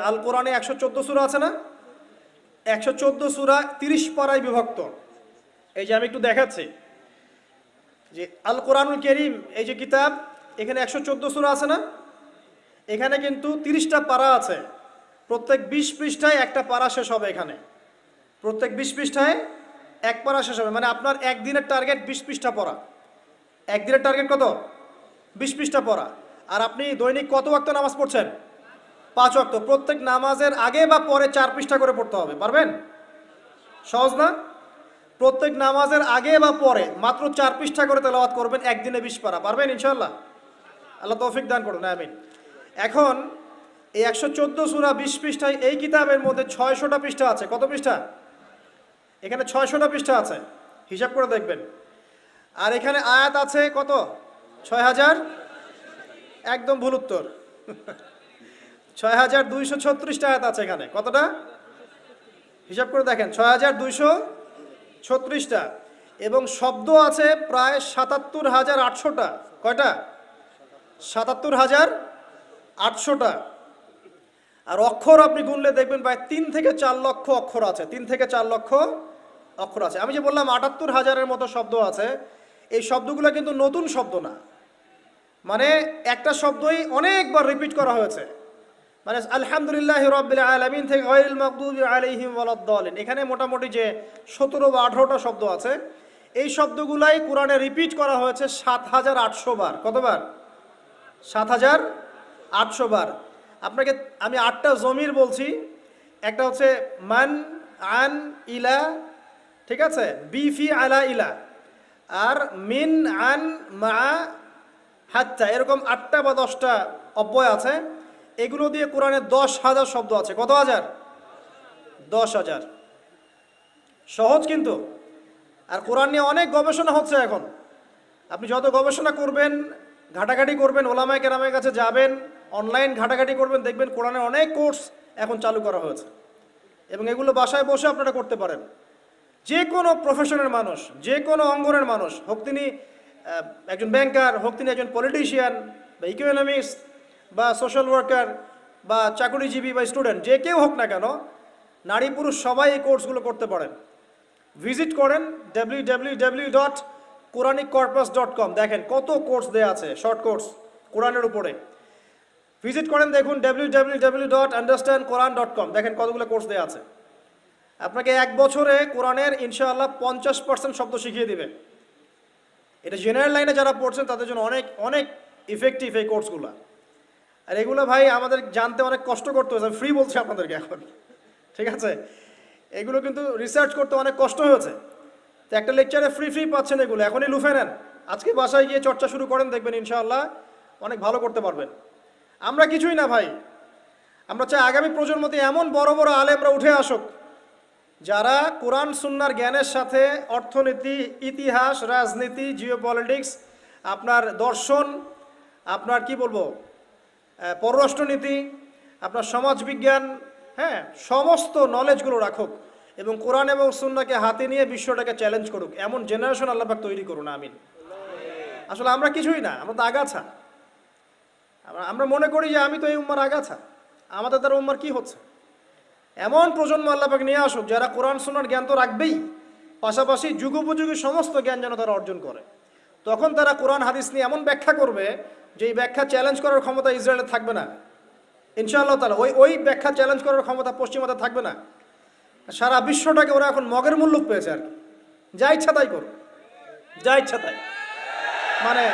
আল কোরআনে একশো চোদ্দ সুরা আছে না? একশো চোদ্দ সুরা তিরিশ পাড়ায় বিভক্ত। এই যে আমি একটু দেখাচ্ছি। যে আল কোরআনুল করিম, এই যে কিতাব, এখানে একশো চোদ্দ সুরা আছে না? এখানে কিন্তু তিরিশটা পাড়া আছে। প্রত্যেক বিশ পৃষ্ঠায় একটা পাড়া শেষ হবে এখানে। প্রত্যেক বিশ পৃষ্ঠায় এক পাড়া শেষ হবে। মানে আপনার একদিনের টার্গেট বিশ পৃষ্ঠা পড়া। একদিনের টার্গেট কত? বিশ পৃষ্ঠা পড়া। আর আপনি দৈনিক কত ওয়াক্ত নামাজ পড়ছেন? পাঁচ ওয়াক্ত। প্রত্যেক নামাজের আগে বা পরে চার পৃষ্ঠা করে পড়তে হবে, পারবেন? সহজ না? প্রত্যেক নামাজের আগে বা পরে মাত্র চার পৃষ্ঠা করে তেলাওয়াত করবেন, একদিনে বিশ পারা, পারবেন ইনশাল্লাহ আল্লাহ তৌফিক দান করুন, আমিন। এখন এই একশো চোদ্দ সুরা বিশ পৃষ্ঠায় এই কিতাবের মধ্যে ছয়শোটা পৃষ্ঠা আছে। কত পৃষ্ঠা? এখানে ছয়শোটা পৃষ্ঠা আছে। হিসাব করে দেখবেন। আর এখানে আয়াত আছে কত? ছয় হাজার? একদম ভুল উত্তর। ছয় হাজার দুইশো ছত্রিশটা আয়াত আছে এখানে। কতটা? হিসাব করে দেখেন ছয় হাজার দুইশো ছত্রিশটা এবং শব্দ আছে প্রায় সাতাত্তর হাজার আটশোটা কয়টা? সাতাত্তর হাজার আটশোটা আর অক্ষর আপনি গুনলে দেখবেন প্রায় তিন থেকে চার লক্ষ অক্ষর আছে। তিন থেকে চার লক্ষ অক্ষর আছে। আমি যে বললাম আটাত্তর হাজারের মতো শব্দ আছে, এই শব্দগুলো কিন্তু নতুন শব্দ না। মানে একটা শব্দই অনেকবার রিপিট করা হয়েছে। মানে আলহামদুলিল্লাহ রব্বিল আলমিন থেকে গয়রুল মকদুবি আলাইহিম ওয়ালাদ্দালিন এখানে মোটামুটি যে সতেরো বা আঠারোটা শব্দ আছে, এই শব্দগুলাই কোরআনে রিপিট করা হয়েছে সাত হাজার আটশো বার। কতবার? সাত হাজার আটশো বার। আপনাকে, আমি আটটা জমির বলছি। একটা হচ্ছে মান আন ইলা, ঠিক আছে? বিফি আলা ইলা। আর মিন আন মা হাত্তা। এরকম আটটা বা দশটা অব্যয় আছে। এগুলো দিয়ে কোরআনে দশ হাজার শব্দ আছে। কত হাজার? দশ হাজার। সহজ কিন্তু। আর কোরআন নিয়ে অনেক গবেষণা হচ্ছে এখন। আপনি যত গবেষণা করবেন, ঘাটাঘাটি করবেন, ওলামায় কেরামের কাছে যাবেন অনলাইন ঘাটাঘাটি করবেন, দেখবেন কোরআনের অনেক কোর্স এখন চালু করা হয়েছে। এবং এগুলো বাসায় বসে আপনারা করতে পারেন। যে কোনো প্রফেশনের মানুষ, যে কোনো অঙ্গনের মানুষ, হোক তিনি একজন ব্যাংকার হোক তিনি একজন পলিটিশিয়ান বা ইকোনমিক্স বা সোশ্যাল ওয়ার্কার বা চাকরিজীবী বা স্টুডেন্ট যে কেউ হোক না কেন, নারী পুরুষ সবাই এই কোর্সগুলো করতে পারেন। ভিজিট করেন W W W dot dot com দেখেন কত কোর্স দেওয়া আছে শর্ট কোর্স কোরআনের উপরে। ভিজিট করেন, দেখুন W W dot understand dot com দেখেন কতগুলো কোর্স দেওয়া আছে। আপনাকে এক বছরে কোরআনের ইনশাআল্লাহ পঞ্চাশ পার্সেন্ট শব্দ শিখিয়ে দিবে। এটা জেনারেল লাইনে যারা পড়ছেন, তাদের জন্য অনেক অনেক ইফেক্টিভ এই কোর্সগুলো আর এগুলো ভাই আমাদের জানতে অনেক কষ্ট করতে হয়েছে। ফ্রি বলছি আপনাদেরকে এখন। ঠিক আছে? এগুলো কিন্তু রিসার্চ করতে অনেক কষ্ট হয়েছে। তো একটা লেকচারে ফ্রি ফ্রি পাচ্ছেন এগুলো। এখনই লুফে নেন। আজকে বাসায় গিয়ে চর্চা শুরু করেন, দেখবেন ইনশাআল্লাহ অনেক ভালো করতে পারবেন। আমরা কিছুই না ভাই। আমরা চাই আগামী প্রজন্মতে এমন বড় বড় আলেমরা উঠে আসুক, যারা কোরআন, সুন্নার জ্ঞানের সাথে অর্থনীতি, ইতিহাস, রাজনীতি জিওপলিটিক্স আপনার দর্শন, আপনার কি বলব পররাষ্ট্রনীতি, আপনার সমাজবিজ্ঞান হ্যাঁ সমস্ত নলেজগুলো রাখুক এবং কোরআন এবং সুন্নাকে হাতে নিয়ে বিশ্বটাকে চ্যালেঞ্জ করুক। এমন জেনারেশন আল্লাপাক তৈরি করুন, আমিন। আসলে আমরা কিছুই না, আমরা তো আগাছা। আমরা- মনে করি যে আমি তো এই উম্মার আগাছা। আমাদের দ্বারা উম্মার কি হচ্ছে? এমন প্রজন্ম আল্লাপাক নিয়ে আসুক যারা কোরআন শোনার জ্ঞান তো রাখবেই, পাশাপাশি যুগোপযোগী সমস্ত জ্ঞান যেন তারা অর্জন করে। তখন তারা কোরআন, হাদিস নিয়ে এমন ব্যাখ্যা করবে যে এই ব্যাখ্যা চ্যালেঞ্জ করার ক্ষমতা ইসরায়েলের থাকবে না। ইনশাআল্লাহ তালা ওই ওই ব্যাখ্যা চ্যালেঞ্জ করার ক্ষমতা পশ্চিমাতে থাকবে না। সারা বিশ্বটাকে ওরা এখন মগের মূল্য পেয়েছে আর কি। যা ইচ্ছা তাই করুক। যা ইচ্ছা তাই। মানে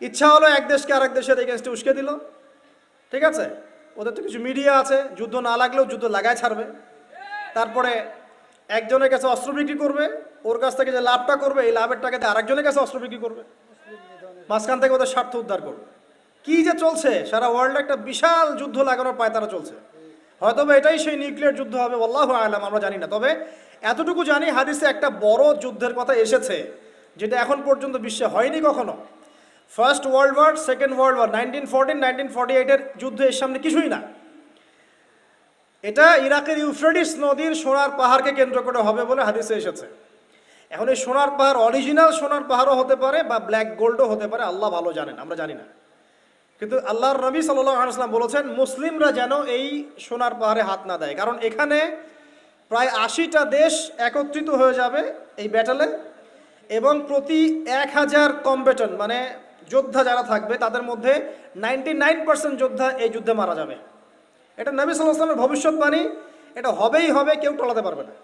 ইচ্ছা হলো এক দেশকে আরেক দেশের এগেনস্টে উস্কে দিল। ঠিক আছে? ওদের তো কিছু মিডিয়া আছে, যুদ্ধ না লাগলেও যুদ্ধ লাগায় ছাড়বে। তারপরে একজনের কাছে অস্ত্র বিক্রি করবে ওর কাছ থেকে যে লাভটা করবে, এই লাভের টাকাতে আরেকজনের কাছে অস্ত্র বিক্রি করবে। মাঝখান থেকে ওদের স্বার্থ উদ্ধার করবে। কি যে চলছে, সারা ওয়ার্ল্ডে একটা বিশাল যুদ্ধ লাগানোর পায় তারা চলছে। হয়তো এটাই সেই নিউক্লিয়ার যুদ্ধ হবে আল্লাহ আলাম, আমরা জানি না। তবে এতটুকু জানি, হাদিসে একটা বড় যুদ্ধের কথা এসেছে, যেটা এখন পর্যন্ত বিশ্বে হয়নি কখনো। First world war second world war nineteen fourteen nineteen forty এইটের যুদ্ধ এর সামনে কিছুই না। এটা ইরাকের ইউফ্রেডিস নদীর সোনার পাহাড়কে কেন্দ্র করে হবে বলে হাদিসে এসেছে। এখন এই সোনার পাহাড় অরিজিনাল সোনার পাহাড়ও হতে পারে বা ব্ল্যাক গোল্ডও হতে পারে, আল্লাহ ভালো জানেন, আমরা জানি না। কিন্তু আল্লাহর নবী সাল্লাম বলেছেন, মুসলিমরা যেন এই সোনার পাহাড়ে হাত না দেয়। কারণ এখানে প্রায় আশিটা দেশ একত্রিত হয়ে যাবে এই ব্যাটালে এবং প্রতি এক হাজার কম্বেটন মানে যোদ্ধা যারা থাকবে, তাদের মধ্যে নাইনটি নাইন পার্সেন্ট যোদ্ধা এই যুদ্ধে মারা যাবে। এটা নবী সাল্লাহ আসলামের ভবিষ্যৎবাণী, এটা হবেই হবে, কেউ টলাতে পারবে না।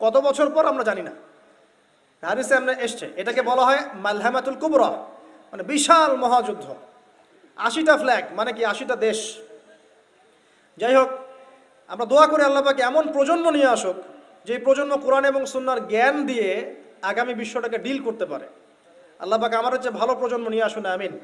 কত বছর পর আমরা জানি না। হারিসে আমরা এসছে। এটাকে বলা হয় মালহামাতুল কুবরা মানে বিশাল মহাযুদ্ধ। আশিটা ফ্ল্যাগ মানে কি আশিটা দেশ। যাই হোক, আমরা দোয়া করে আল্লাপাকে এমন প্রজন্ম নিয়ে আসুক যে প্রজন্ম কোরআন এবং সুন্নার জ্ঞান দিয়ে আগামী বিশ্বটাকে ডিল করতে পারে। আল্লাহ পাকে আমার হচ্ছে ভালো প্রজন্ম নিয়ে আসুন, আমিন।